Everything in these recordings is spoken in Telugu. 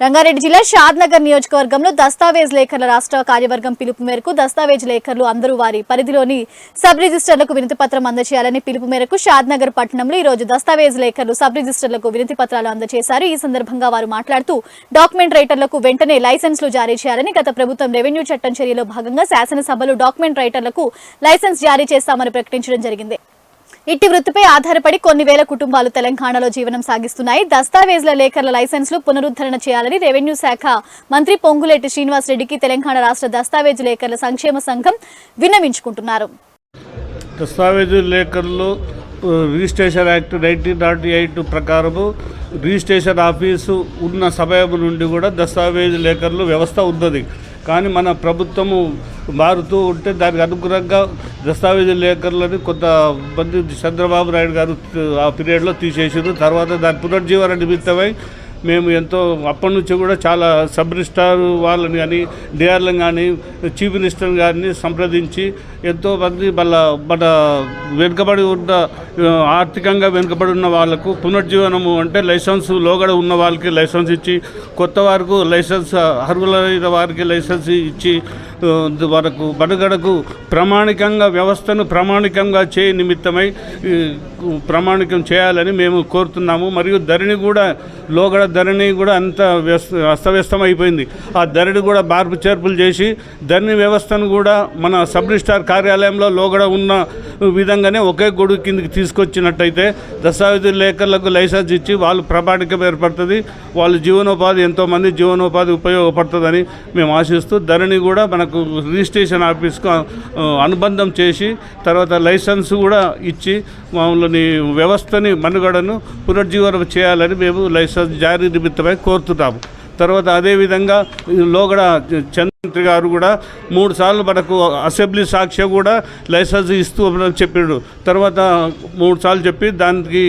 రంగారెడ్డి జిల్లా షాద్నగర్ నియోజకవర్గంలో దస్తావేజ్ లేఖర్ల రాష్ట్ర కార్యవర్గం పిలుపు మేరకు దస్తావేజ్ లేఖర్లు అందరూ వారి పరిధిలోని సబ్ రిజిస్టర్లకు వినతి పత్రం అందజేయాలని పిలుపు మేరకు షాద్నగర్ పట్టణంలో ఈ రోజు దస్తావేజ్ లేఖర్లు సబ్ రిజిస్టర్లకు వినతి పత్రాలు అందజేశారు. ఈ సందర్భంగా వారు మాట్లాడుతూ డాక్యుమెంట్ రైటర్లకు వెంటనే లైసెన్స్లు జారీ చేయాలని గత ప్రభుత్వం రెవెన్యూ చట్టం చర్యలో భాగంగా శాసనసభలో డాక్యుమెంట్ రైటర్లకు లైసెన్స్ జారీ చేస్తామని ప్రకటించడం జరిగింది. ఇట్టి వృత్తిపై ఆధారపడి కొన్ని వేల కుటుంబాలు తెలంగాణలో జీవనం సాగిస్తున్నాయి. దస్తావేజ్ల లేఖర్ల లైసెన్స్లు పునరుద్ధరణ చేయాలని రెవెన్యూ శాఖ మంత్రి పొంగులేటి శ్రీనివాస్ రెడ్డికి తెలంగాణ రాష్ట్ర దస్తావేజ్ లేఖల సంక్షేమ సంఘం విన్నవించుకుంటున్నారు. దస్తావేజు లేఖల్లో registration act nineteen nought eight ప్రకారము రిజిస్ట్రేషన్ ఆఫీసు ఉన్న సమయం నుండి కూడా దస్తావేజు లేఖర్లు వ్యవస్థ ఉన్నది. కానీ మన ప్రభుత్వము మారుతూ ఉంటే దానికి అనుగుణంగా దస్తావేజీ లేఖర్లని కొంతమంది చంద్రబాబు నాయుడు గారు ఆ పీరియడ్లో తీసేసారు తర్వాత దాని పునర్జీవన నిమిత్తమై మేము ఎంతో అప్పటి నుంచి కూడా చాలా సబ్ రిజిస్టార్ వాళ్ళని కానీ డిఆర్లను కానీ చీఫ్ మినిస్టర్ గారిని సంప్రదించి ఎంతోమంది మళ్ళా మన వెనుకబడి ఉన్న ఆర్థికంగా వెనుకబడి ఉన్న వాళ్ళకు పునర్జీవనము అంటే లైసెన్స్ లోగడ ఉన్న వాళ్ళకి లైసెన్స్ ఇచ్చి కొత్త వారికి లైసెన్స్ అర్హులైన వారికి లైసెన్స్ ఇచ్చి వరకు బడుగడకు ప్రామాణికంగా వ్యవస్థను ప్రామాణికంగా చేయ నిమిత్తమై ప్రామాణికం చేయాలని మేము కోరుతున్నాము. మరియు ధరణి కూడా లోగడ ధరణి కూడా అంత వ్యస్త అస్తవ్యస్తం అయిపోయింది ఆ ధరణి కూడా మార్పు చేర్పులు చేసి ధరణి వ్యవస్థను కూడా మన సబ్ రిజిస్టార్ కార్యాలయంలో లోగడ ఉన్న విధంగానే ఒకే గొడుగు కిందకి తీసుకొచ్చినట్టయితే దస్తావేజు లేఖలకు లైసెన్స్ ఇచ్చి వాళ్ళు ప్రామాణికం ఏర్పడుతుంది. వాళ్ళు జీవనోపాధి ఎంతోమంది జీవనోపాధి ఉపయోగపడుతుందని మేము ఆశిస్తూ ధరణి కూడా మనకు రిజిస్ట్రేషన్ ఆఫీస్కు అనుబంధం చేసి తర్వాత లైసెన్స్ కూడా ఇచ్చి మామూలుని వ్యవస్థని మనుగడను పునర్జీవనం చేయాలని మేము లైసెన్స్ జారీ నిమిత్తమై కోరుతున్నాము. తర్వాత అదేవిధంగా లోగడ చంద్ర మంత్రి గారు కూడా మూడు సార్లు మనకు అసెంబ్లీ సాక్ష్యం కూడా లైసెన్స్ ఇస్తూ చెప్పాడు. తర్వాత మూడు సార్లు చెప్పి దానికి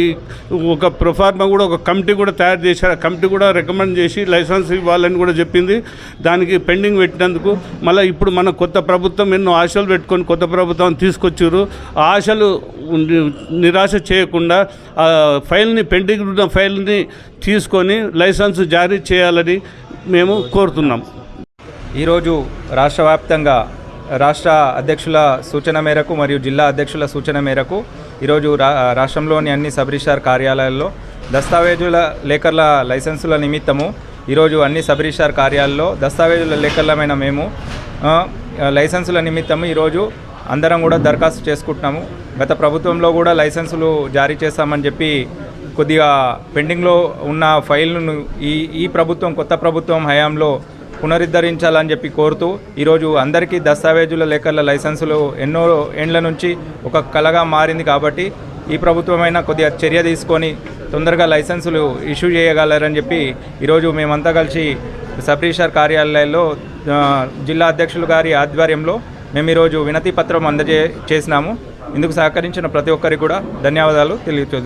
ఒక ప్రొఫార్మా కూడా ఒక కమిటీ కూడా తయారు చేశారు. ఆ కమిటీ కూడా రికమెండ్ చేసి లైసెన్స్ ఇవ్వాలని కూడా చెప్పింది. దానికి పెండింగ్ పెట్టినందుకు మళ్ళీ ఇప్పుడు మన కొత్త ప్రభుత్వం ఎన్నో ఆశలు పెట్టుకొని కొత్త ప్రభుత్వం తీసుకొచ్చారు. ఆ ఆశలు నిరాశ చేయకుండా ఆ ఫైల్ని పెండింగ్ ఉన్న ఫైల్ని తీసుకొని లైసెన్స్ జారీ చేయాలని మేము కోరుతున్నాం. ఈరోజు రాష్ట్ర వ్యాప్తంగా రాష్ట్ర అధ్యక్షుల సూచన మేరకు మరియు జిల్లా అధ్యక్షుల సూచన మేరకు ఈరోజు రా రాష్ట్రంలోని అన్ని సబ్ రిజిస్టార్ కార్యాలయాల్లో దస్తావేజుల లేఖర్ల లైసెన్సుల నిమిత్తము ఈరోజు అన్ని సబ్ రిజిస్టార్ కార్యాలయాల్లో దస్తావేజుల లేఖర్లమైన మేము లైసెన్సుల నిమిత్తము ఈరోజు అందరం కూడా దరఖాస్తు చేసుకుంటున్నాము. గత ప్రభుత్వంలో కూడా లైసెన్సులు జారీ చేస్తామని చెప్పి కొద్దిగా పెండింగ్లో ఉన్న ఫైల్ను ఈ ఈ ప్రభుత్వం కొత్త ప్రభుత్వం హయాంలో పునరుద్ధరించాలని చెప్పి కోరుతూ ఈరోజు అందరికీ దస్తావేజుల లేఖల లైసెన్సులు ఎన్నో ఏండ్ల నుంచి ఒక కలగా మారింది కాబట్టి ఈ ప్రభుత్వమైనా కొద్దిగా చర్య తీసుకొని తొందరగా లైసెన్సులు ఇష్యూ చేయగలరని చెప్పి ఈరోజు మేమంతా కలిసి సబ్ కార్యాలయాల్లో జిల్లా అధ్యక్షులు గారి ఆధ్వర్యంలో మేము ఈరోజు వినతి పత్రం అందజే చేసినాము. ఇందుకు సహకరించిన ప్రతి ఒక్కరికి కూడా ధన్యవాదాలు తెలియజేస్తున్నాము